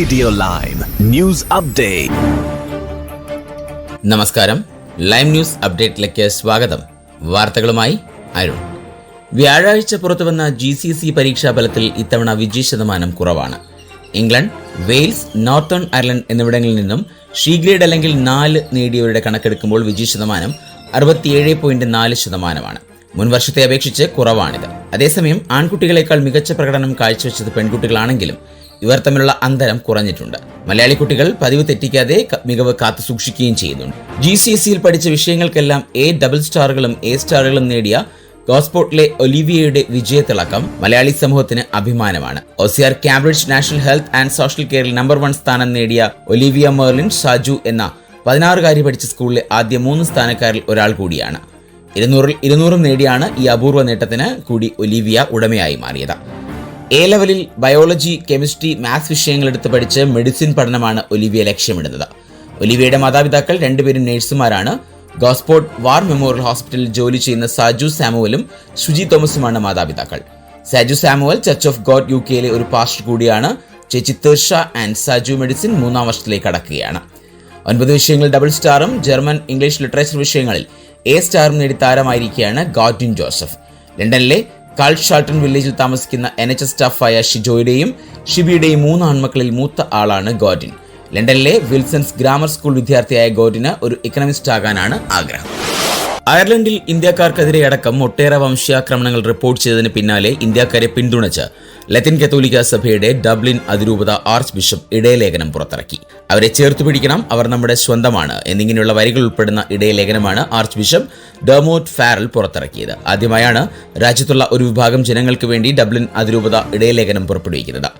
Radio lime news update നമസ്കാരം. Lime news അപ്ഡേറ്റിലേക്ക് സ്വാഗതം. വാർത്തകളുമായി അരുൺ. വ്യാഴാഴ്ച പുറത്തുവന്ന ജി സി സി പരീക്ഷാ ഫലത്തിൽ ഇത്തവണ വിജയ ശതമാനം കുറവാണ്. ഇംഗ്ലണ്ട് വെയിൽസ് നോർത്തേൺ അയർലൻഡ് എന്നിവിടങ്ങളിൽ നിന്നും ഷീ ഗ്രേഡ് അല്ലെങ്കിൽ നാല് നേടിയവരുടെ കണക്കെടുക്കുമ്പോൾ വിജയ ശതമാനം അറുപത്തിയേഴ് പോയിന്റ് നാല് ശതമാനമാണ്. മുൻ വർഷത്തെ അപേക്ഷിച്ച് കുറവാണിത്. അതേസമയം ആൺകുട്ടികളെക്കാൾ മികച്ച പ്രകടനം കാഴ്ചവെച്ചത് പെൺകുട്ടികളാണെങ്കിലും ഇവർ തമ്മിലുള്ള അന്തരം കുറഞ്ഞിട്ടുണ്ട്. മലയാളി കുട്ടികൾ പതിവ് തെറ്റിക്കാതെ മികവ് കാത്തു സൂക്ഷിക്കുകയും ചെയ്യുന്നുണ്ട്. ജി സി എസ് സിയിൽ പഠിച്ച വിഷയങ്ങൾക്കെല്ലാം എ ഡബിൾ സ്റ്റാറുകളും എ സ്റ്റാറുകളും നേടിയ ഗോസ്പോർട്ടിലെ ഒലിവിയയുടെ വിജയത്തിളക്കം മലയാളി സമൂഹത്തിന് അഭിമാനമാണ്. OCR Cambridge national health and social കെയറിൽ നമ്പർ വൺ സ്ഥാനം നേടിയ ഒലിവിയ മെർലിൻ ഷാജു എന്ന പതിനാറുകാരി പഠിച്ച സ്കൂളിലെ ആദ്യ മൂന്ന് സ്ഥാനക്കാരിൽ ഒരാൾ കൂടിയാണ്. ഇരുന്നൂറിൽ ഇരുന്നൂറും നേടിയാണ് ഈ അപൂർവ നേട്ടത്തിന് കൂടി ഒലിവിയ ഉടമയായി മാറിയത്. എ ലെവലിൽ ബയോളജി കെമിസ്ട്രി മാത്സ് വിഷയങ്ങൾ എടുത്ത് പഠിച്ച് മെഡിസിൻ പഠനമാണ് ഒലിവിയ ലക്ഷ്യമിടുന്നത്. ഒലിവിയയുടെ മാതാപിതാക്കൾ രണ്ടുപേരും നഴ്സുമാരാണ് ഗോസ്പോർട്ട് വാർ മെമ്മോറിയൽ ഹോസ്പിറ്റലിൽ ജോലി ചെയ്യുന്ന സാജു സാമുവലും ഷുജി തോമസുമാണ് മാതാപിതാക്കൾ. Saju Samuel church of God U കെയിലെ ഒരു പാസ്റ്റർ കൂടിയാണ്. ചേച്ചി തീർഷ ആൻഡ് സാജു മെഡിസിൻ മൂന്നാം വർഷത്തിലേക്ക് കടക്കുകയാണ്. ഒൻപത് വിഷയങ്ങളിൽ ഡബിൾ സ്റ്റാറും ജർമ്മൻ ഇംഗ്ലീഷ് ലിറ്ററേച്ചർ വിഷയങ്ങളിൽ എ സ്റ്റാറും നേടി താരമായിരിക്കുകയാണ് ഗോഡ്വിൻ ജോസഫ്. ലണ്ടനിലെ കാൾ ഷാൾട്ടൺ വില്ലേജിൽ താമസിക്കുന്ന എൻ എച്ച് എസ് സ്റ്റാഫായ ഷിജോയുടെയും ഷിബിയുടെയും മൂന്ന് ആൺമക്കളിൽ മൂത്ത ആളാണ് ഗോഡിൻ ലണ്ടനിലെ വിൽസൺസ് ഗ്രാമർ സ്കൂൾ വിദ്യാർത്ഥിയായ ഗോഡിന് ഒരു ഇക്കണമിസ്റ്റ് ആകാനാണ് ആഗ്രഹം. അയർലൻഡിൽ ഇന്ത്യക്കാർക്കെതിരെ അടക്കം ഒട്ടേറെ വംശാക്രമണങ്ങൾ റിപ്പോർട്ട് ചെയ്തതിന് പിന്നാലെ ഇന്ത്യക്കാരെ പിന്തുണച്ച് ലത്തിൻ കത്തോലിക്ക സഭയുടെ ഡബ്ലിൻ അതിരൂപത ആർച്ച് ബിഷപ്പ് ഇടയലേഖനം പുറത്തിറക്കി. അവരെ ചേർത്ത് പിടിക്കണം അവർ നമ്മുടെ സ്വന്തമാണ് എന്നിങ്ങനെയുള്ള വരികൾ ഉൾപ്പെടുന്ന ഇടയലേഖനമാണ് ആർച്ച് ബിഷപ്പ് ഡെർമോട്ട് ഫാരൽ പുറത്തിറക്കിയത്. ആദ്യമായാണ് രാജ്യത്തുള്ള ഒരു വിഭാഗം ജനങ്ങൾക്ക് വേണ്ടി ഡബ്ലിൻ അതിരൂപത ഇടയലേഖനം പുറപ്പെടുവിക്കുന്നത്.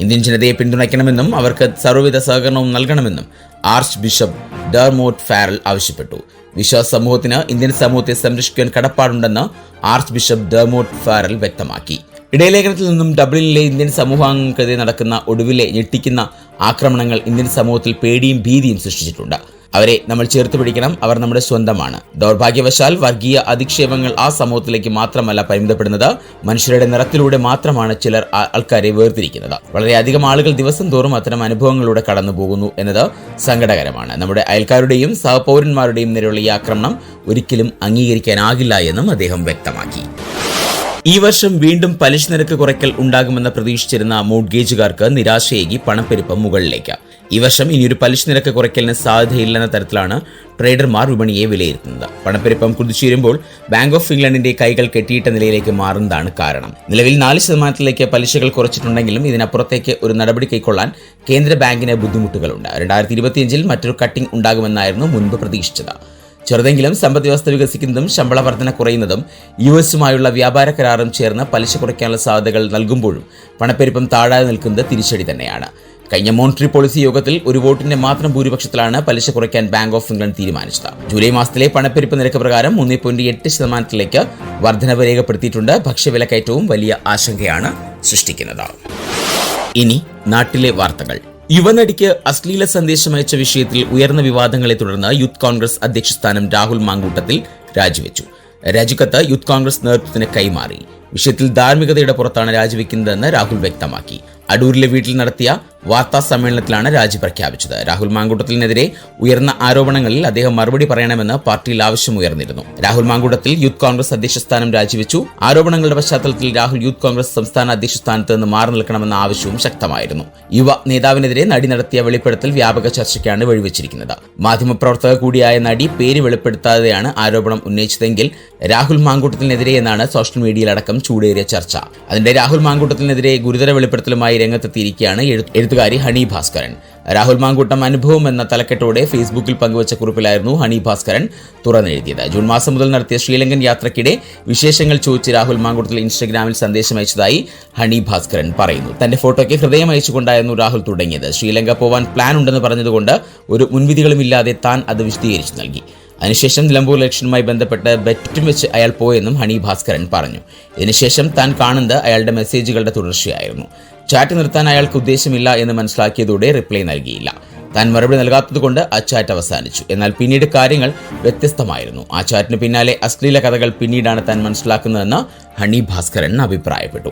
ഇന്ത്യൻ ജനതയെ പിന്തുണയ്ക്കണമെന്നും അവർക്ക് സർവവിധ സഹകരണവും നൽകണമെന്നും ആർച്ച് ബിഷപ്പ് ഡെർമോട്ട് ഫാരൽ ആവശ്യപ്പെട്ടു. വിശ്വാസ സമൂഹത്തിന് ഇന്ത്യൻ സമൂഹത്തെ സംരക്ഷിക്കാൻ കടപ്പാടുണ്ടെന്ന് ആർച്ച് ബിഷപ്പ് ഡെർമോട്ട് ഫാരൽ വ്യക്തമാക്കി. ഇടയലേഖനത്തിൽ നിന്നും ഡബ്ലിനിലെ ഇന്ത്യൻ സമൂഹാംഗങ്ങൾക്കെതിരെ നടക്കുന്ന ഒടുവിലെ ഞെട്ടിക്കുന്ന ആക്രമണങ്ങൾ ഇന്ത്യൻ സമൂഹത്തിൽ പേടിയും ഭീതിയും സൃഷ്ടിച്ചിട്ടുണ്ട്. അവരെ നമ്മൾ ചേർത്ത് പിടിക്കണം. അവർ നമ്മുടെ സ്വന്തമാണ്. ദൗർഭാഗ്യവശാൽ വർഗീയ അധിക്ഷേപങ്ങൾ ആ സമൂഹത്തിലേക്ക് മാത്രമല്ല പരിമിതപ്പെടുന്നത്. മനുഷ്യരുടെ നിറത്തിലൂടെ മാത്രമാണ് ചിലർ ആൾക്കാരെ വേർതിരിക്കുന്നത്. വളരെയധികം ആളുകൾ ദിവസം തോറും അത്തരം അനുഭവങ്ങളിലൂടെ കടന്നു പോകുന്നു എന്നത് സങ്കടകരമാണ്. നമ്മുടെ അയൽക്കാരുടെയും സഹപൗരന്മാരുടെയും നിരയുള്ള ഈ ആക്രമണം ഒരിക്കലും അംഗീകരിക്കാനാകില്ല എന്നും അദ്ദേഹം വ്യക്തമാക്കി. ഈ വർഷം വീണ്ടും പലിശ നിരക്ക് കുറയ്ക്കൽ ഉണ്ടാകുമെന്ന് പ്രതീക്ഷിച്ചിരുന്ന മോഡ്ഗേജുകാർക്ക് നിരാശയേകി പണപ്പെരുപ്പം മുകളിലേക്ക്. ഈ വർഷം ഇനിയൊരു പലിശ നിരക്ക് കുറയ്ക്കലിന് സാധ്യതയില്ലെന്ന തരത്തിലാണ് ട്രേഡർമാർ വിപണിയെ വിലയിരുത്തുന്നത്. പണപ്പെരുപ്പം കുതിച്ചുയരുമ്പോൾ ബാങ്ക് ഓഫ് ഇംഗ്ലണ്ടിന്റെ കൈകൾ കെട്ടിയിട്ട നിലയിലേക്ക് മാറുന്നതാണ് കാരണം. നിലവിൽ നാല് ശതമാനത്തിലേക്ക് പലിശകൾ കുറച്ചിട്ടുണ്ടെങ്കിലും ഇതിനപ്പുറത്തേക്ക് ഒരു നടപടി കൈക്കൊള്ളാൻ കേന്ദ്ര ബാങ്കിന് ബുദ്ധിമുട്ടുകളുണ്ട്. രണ്ടായിരത്തി ഇരുപത്തിയഞ്ചിൽ മറ്റൊരു കട്ടിംഗ് ഉണ്ടാകുമെന്നായിരുന്നു മുൻപ് പ്രതീക്ഷിച്ചത്. ചെറുതെങ്കിലും സമ്പദ് വ്യവസ്ഥ വികസിക്കുന്നതും ശമ്പള വർധന കുറയുന്നതും യു എസുമായുള്ള വ്യാപാര കരാറും ചേർന്ന് പലിശ കുറയ്ക്കാനുള്ള സാധ്യതകൾ നൽകുമ്പോഴും പണപ്പെരുപ്പം താഴാതെ നിൽക്കുന്നത് തിരിച്ചടി തന്നെയാണ്. കഴിഞ്ഞ മോണിറ്ററി പോളിസി യോഗത്തിൽ ഒരു വോട്ടിന്റെ മാത്രം ഭൂരിപക്ഷത്തിലാണ് പലിശ കുറയ്ക്കാൻ ബാങ്ക് ഓഫ് ഇംഗ്ലണ്ട് തീരുമാനിച്ചത്. ജൂലൈ മാസത്തിലെ പണപ്പെരുപ്പ് നിരക്ക് പ്രകാരം മൂന്ന് പോയിന്റ് എട്ട് ശതമാനത്തിലേക്ക് വർധനവ് രേഖപ്പെടുത്തിയിട്ടുണ്ട്. ഭക്ഷ്യവിലക്കയറ്റവും വലിയ ആശങ്കയാണ് സൃഷ്ടിക്കുന്നത്. ഇനി നാട്ടിലെ വാർത്തകൾ. യുവനടിക്ക് അശ്ലീല സന്ദേശം അയച്ച വിഷയത്തിൽ ഉയർന്ന വിവാദങ്ങളെ തുടർന്ന് യൂത്ത് കോൺഗ്രസ് അധ്യക്ഷസ്ഥാനം രാഹുൽ മാങ്കൂട്ടത്തിൽ രാജിവെച്ചു. രാജിക്കത്ത് യൂത്ത് കോൺഗ്രസ് നേതൃത്വത്തിന് കൈമാറി. വിഷയത്തിൽ ധാർമ്മികതയുടെ പുറത്താണ് രാജിവെക്കുന്നതെന്ന് രാഹുൽ വ്യക്തമാക്കി. അടൂരിലെ വീട്ടിൽ നടത്തിയ വാർത്താ സമ്മേളനത്തിലാണ് രാജി പ്രഖ്യാപിച്ചത്. രാഹുൽ മാങ്കൂട്ടത്തിനെതിരെ ഉയർന്ന ആരോപണങ്ങളിൽ അദ്ദേഹം മറുപടി പറയണമെന്ന് പാർട്ടിയിൽ ആവശ്യമുയർന്നിരുന്നു. രാഹുൽ മാങ്കൂട്ടത്തിൽ യൂത്ത് കോൺഗ്രസ് അധ്യക്ഷ സ്ഥാനം രാജിവെച്ചു. ആരോപണങ്ങളുടെ പശ്ചാത്തലത്തിൽ രാഹുൽ യൂത്ത് കോൺഗ്രസ് സംസ്ഥാന അധ്യക്ഷ സ്ഥാനത്ത് നിന്ന് മാറി നിൽക്കണമെന്ന ആവശ്യവും ശക്തമായിരുന്നു. യുവ നേതാവിനെതിരെ നടി നടത്തിയ വെളിപ്പെടുത്തൽ വ്യാപക ചർച്ചയ്ക്കാണ് വഴിവെച്ചിരിക്കുന്നത്. മാധ്യമപ്രവർത്തക കൂടിയായ നടി പേര് വെളിപ്പെടുത്താതെയാണ് ആരോപണം ഉന്നയിച്ചതെങ്കിൽ രാഹുൽ മാങ്കൂട്ടത്തിനെതിരെ എന്നാണ് സോഷ്യൽ മീഡിയയിലടക്കം ചൂടേറിയ ചർച്ച. അതിന്റെ രാഹുൽ മാങ്കൂട്ടത്തിനെതിരെ ഗുരുതര വെളിപ്പെടുത്തലുമായി രംഗത്തെത്തിയിരിക്കുകയാണ് എഴു- എഴുത്തുകാരി ഹണി ഭാസ്കരൻ. രാഹുൽ മാങ്കൂട്ടം അനുഭവം എന്ന തലക്കെട്ടോടെ ഫേസ്ബുക്കിൽ പങ്കുവച്ച കുറിപ്പിലായിരുന്നു ഹണി ഭാസ്കരൻ തുറന്നെഴുതിയത്. ജൂൺ മാസം മുതൽ നടത്തിയ ശ്രീലങ്കൻ യാത്രക്കിടെ വിശേഷങ്ങൾ ചോദിച്ച് രാഹുൽ മാങ്കൂട്ടത്തിൽ ഇൻസ്റ്റഗ്രാമിൽ സന്ദേശം അയച്ചതായി ഹണി ഭാസ്കരൻ പറയുന്നു. തന്റെ ഫോട്ടോയ്ക്ക് ഹൃദയം അയച്ചുകൊണ്ടായിരുന്നു രാഹുൽ തുടങ്ങിയത്. ശ്രീലങ്ക പോവാൻ പ്ലാൻ ഉണ്ടെന്ന് പറഞ്ഞതുകൊണ്ട് ഒരു മുൻവിധികളുമില്ലാതെ താൻ അത് വിശദീകരിച്ചു നൽകി. അതിനുശേഷം നിലമ്പൂർ ഇലക്ഷനുമായി ബന്ധപ്പെട്ട് ബെറ്റും വെച്ച് അയാൾ പോയെന്നും ഹണി ഭാസ്കരൻ പറഞ്ഞു. ഇതിനുശേഷം താൻ കാണുന്നത് അയാളുടെ മെസ്സേജുകളുടെ തുടർച്ചയായിരുന്നു. ചാറ്റ് നിർത്താൻ അയാൾക്ക് ഉദ്ദേശമില്ല എന്ന് മനസ്സിലാക്കിയതോടെ റിപ്ലൈ നൽകിയില്ല. താൻ മറുപടി നൽകാത്തതുകൊണ്ട് ആ ചാറ്റ് അവസാനിച്ചു. എന്നാൽ പിന്നീട് കാര്യങ്ങൾ വ്യത്യസ്തമായിരുന്നു. ആ ചാറ്റിന് പിന്നാലെ അശ്ലീല കഥകൾ പിന്നീടാണ് താൻ മനസ്സിലാക്കുന്നതെന്ന് ഹണി ഭാസ്കരൻ അഭിപ്രായപ്പെട്ടു.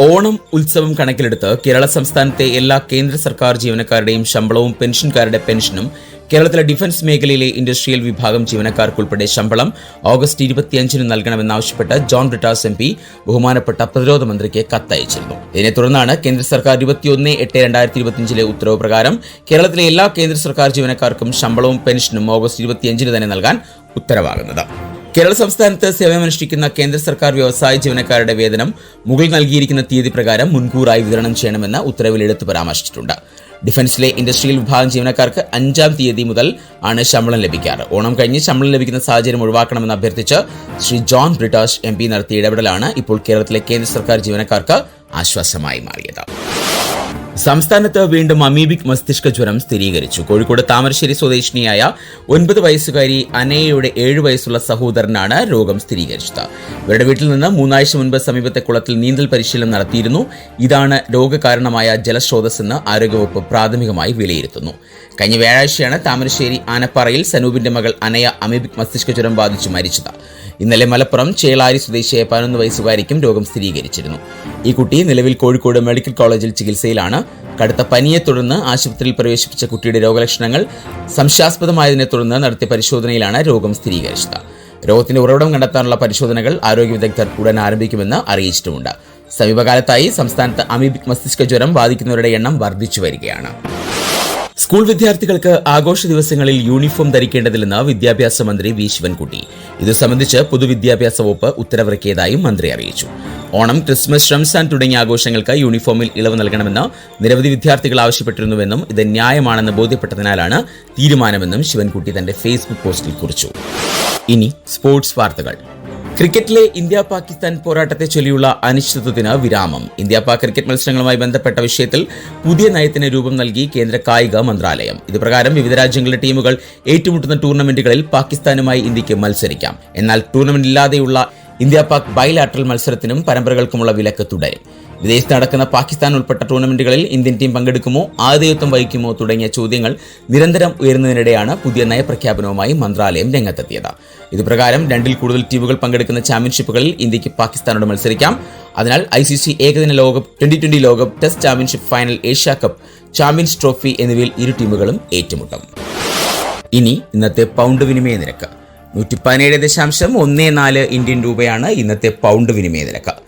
ഓണം ഉത്സവം കണക്കിലെടുത്ത് കേരള സംസ്ഥാനത്തെ എല്ലാ കേന്ദ്ര സർക്കാർ ജീവനക്കാരുടെയും ശമ്പളവും പെൻഷൻകാരുടെ പെൻഷനും കേരളത്തിലെ ഡിഫൻസ് മേഖലയിലെ ഇൻഡസ്ട്രിയൽ വിഭാഗം ജീവനക്കാർക്കുൾപ്പെടെ ശമ്പളം ഓഗസ്റ്റ് ഇരുപത്തിയഞ്ചിന് നൽകണമെന്നാവശ്യപ്പെട്ട് ജോൺ ബ്രിട്ടാസ് എം പി ബഹുമാനപ്പെട്ട പ്രതിരോധ മന്ത്രിക്ക് കത്തയച്ചിരുന്നു. ഇതിനെ തുടർന്നാണ് കേന്ദ്ര സർക്കാർ ഇരുപത്തിയൊന്ന് എട്ട് രണ്ടായിരത്തി ഇരുപത്തിയഞ്ചിലെ ഉത്തരവ് പ്രകാരം കേരളത്തിലെ എല്ലാ കേന്ദ്ര സർക്കാർ ജീവനക്കാർക്കും ശമ്പളവും പെൻഷനും ഓഗസ്റ്റ് ഇരുപത്തിയഞ്ചിന് തന്നെ നൽകാൻ ഉത്തരവാകുന്നത്. കേരള സംസ്ഥാനത്ത് സേവനമനുഷ്ഠിക്കുന്ന കേന്ദ്ര സർക്കാർ വ്യവസായ ജീവനക്കാരുടെ വേതനം മുകളിൽ നൽകിയിരിക്കുന്ന തീയതി പ്രകാരം മുൻകൂറായി വിതരണം ചെയ്യണമെന്ന് ഉത്തരവിൽ എടുത്തു പരാമർശിച്ചിട്ടുണ്ട്. ഡിഫൻസിലെ ഇൻഡസ്ട്രിയൽ വിഭാഗം ജീവനക്കാർക്ക് അഞ്ചാം തീയതി മുതൽ ആണ് ശമ്പളം ലഭിക്കാറ്. ഓണം കഴിഞ്ഞ് ശമ്പളം ലഭിക്കുന്ന സാഹചര്യം ഒഴിവാക്കണമെന്ന് അഭ്യർത്ഥിച്ച് ശ്രീ ജോൺ ബ്രിട്ടാഷ് എം നടത്തിയ ഇടപെടലാണ് ഇപ്പോൾ കേരളത്തിലെ കേന്ദ്ര സർക്കാർ ജീവനക്കാർക്ക് ആശ്വാസമായി മാറിയത്. സംസ്ഥാനത്ത് വീണ്ടും അമീബിക് മസ്തിഷ്ക ജ്വരം സ്ഥിരീകരിച്ചു. കോഴിക്കോട് താമരശ്ശേരി സ്വദേശിനിയായ ഒൻപത് വയസ്സുകാരി അനയയുടെ ഏഴു വയസ്സുള്ള സഹോദരനാണ് രോഗം സ്ഥിരീകരിച്ചത്. ഇവരുടെ വീട്ടിൽ നിന്ന് മൂന്നാഴ്ച മുൻപ് സമീപത്തെ കുളത്തിൽ നീന്തൽ പരിശീലനം നടത്തിയിരുന്നു. ഇതാണ് രോഗകാരണമായ ജലസ്രോതസ്സെന്ന് ആരോഗ്യവകുപ്പ് പ്രാഥമികമായി വിലയിരുത്തുന്നു. കഴിഞ്ഞ വ്യാഴാഴ്ചയാണ് താമരശ്ശേരി ആനപ്പാറയിൽ സനൂപിന്റെ മകൾ അനയ അമീബിക് മസ്തിഷ്ക ജ്വരം ബാധിച്ചു മരിച്ചത്. ഇന്നലെ മലപ്പുറം ചേളാരി സ്വദേശിയായ പതിനൊന്ന് വയസ്സുകാരിക്കും രോഗം സ്ഥിരീകരിച്ചിരുന്നു. ഈ കുട്ടി നിലവിൽ കോഴിക്കോട് മെഡിക്കൽ കോളേജിൽ ചികിത്സയിലാണ്. കടുത്ത പനിയെ തുടർന്ന് ആശുപത്രിയിൽ പ്രവേശിപ്പിച്ച കുട്ടിയുടെ രോഗലക്ഷണങ്ങൾ സംശയാസ്പദമായതിനെ തുടർന്ന് നടത്തിയ പരിശോധനയിലാണ് രോഗം സ്ഥിരീകരിച്ചത്. രോഗത്തിന്റെ ഉറവിടം കണ്ടെത്താനുള്ള പരിശോധനകൾ ആരോഗ്യ വിദഗ്ധർ ഉടൻ ആരംഭിക്കുമെന്ന് അറിയിച്ചിട്ടുമുണ്ട്. സമീപകാലത്തായി സംസ്ഥാനത്ത് അമീബിക് മസ്തിഷ്ക ജ്വരം ബാധിക്കുന്നവരുടെ എണ്ണം വർദ്ധിച്ചു വരികയാണ്. സ്കൂൾ വിദ്യാർത്ഥികൾക്ക് ആഘോഷ ദിവസങ്ങളിൽ യൂണിഫോം ധരിക്കേണ്ടതില്ലെന്ന് വിദ്യാഭ്യാസ മന്ത്രി വി ശിവൻകുട്ടി. ഇത് സംബന്ധിച്ച് പൊതുവിദ്യാഭ്യാസ വകുപ്പ് ഉത്തരവിറക്കിയതായും മന്ത്രി അറിയിച്ചു. ഓണം ക്രിസ്മസ് റംസാൻ തുടങ്ങിയ ആഘോഷങ്ങൾക്ക് യൂണിഫോമിൽ ഇളവ് നൽകണമെന്ന് നിരവധി വിദ്യാർത്ഥികൾ ആവശ്യപ്പെട്ടിരുന്നുവെന്നും ഇത് ന്യായമാണെന്ന് ബോധ്യപ്പെട്ടതിനാലാണ് തീരുമാനമെന്നും ശിവൻകുട്ടി തന്റെ ഫേസ്ബുക്ക് പോസ്റ്റിൽ കുറിച്ചു. ഇനി സ്പോർട്സ് വാർത്തകൾ. ക്രിക്കറ്റിലെ ഇന്ത്യ പാകിസ്ഥാൻ പോരാട്ടത്തെ ചൊല്ലിയുള്ള അനിശ്ചിതത്വത്തിന് വിരാമം. ഇന്ത്യ പാക് ക്രിക്കറ്റ് മത്സരങ്ങളുമായി ബന്ധപ്പെട്ട വിഷയത്തിൽ പുതിയ നയത്തിന് രൂപം നൽകി കേന്ദ്ര കായിക മന്ത്രാലയം. ഇതുപ്രകാരം വിവിധ രാജ്യങ്ങളുടെ ടീമുകൾ ഏറ്റുമുട്ടുന്ന ടൂർണമെന്റുകളിൽ പാകിസ്ഥാനുമായി ഇന്ത്യയ്ക്ക് മത്സരിക്കാം. എന്നാൽ ടൂർണമെന്റ് ഇല്ലാതെയുള്ള ഇന്ത്യ പാക് ബൈലാറ്ററൽ മത്സരത്തിനും പരമ്പരകൾക്കുമുള്ള വിലക്ക് തുടരും. വിദേശത്ത് നടക്കുന്ന പാകിസ്ഥാൻ ഉൾപ്പെട്ട ടൂർണമെന്റുകളിൽ ഇന്ത്യൻ ടീം പങ്കെടുക്കുമോ ആതിഥേയത്വം വഹിക്കുമോ തുടങ്ങിയ ചോദ്യങ്ങൾ നിരന്തരം ഉയരുന്നതിനിടെയാണ് പുതിയ നയപ്രഖ്യാപനവുമായി മന്ത്രാലയം രംഗത്തെത്തിയത്. ഇതുപ്രകാരം രണ്ടിൽ കൂടുതൽ ടീമുകൾ പങ്കെടുക്കുന്ന ചാമ്പ്യൻഷിപ്പുകളിൽ ഇന്ത്യയ്ക്ക് പാകിസ്ഥാനോട് മത്സരിക്കാം. അതിനാൽ ഐ സി സി ഏകദിന ലോകകപ്പ് ട്വന്റി ട്വന്റി ലോകകപ്പ് test championship final Asia cup champions trophy എന്നിവയിൽ ഇരു ടീമുകളും ഏറ്റുമുട്ടും. ഇനി ഇന്നത്തെ പൗണ്ട് വിനിമയ നിരക്ക്. നൂറ്റി പതിനേഴ് ദശാംശം ഒന്ന് നാല് ഇന്ത്യൻ രൂപയാണ് ഇന്നത്തെ പൗണ്ട് വിനിമയ നിരക്ക്.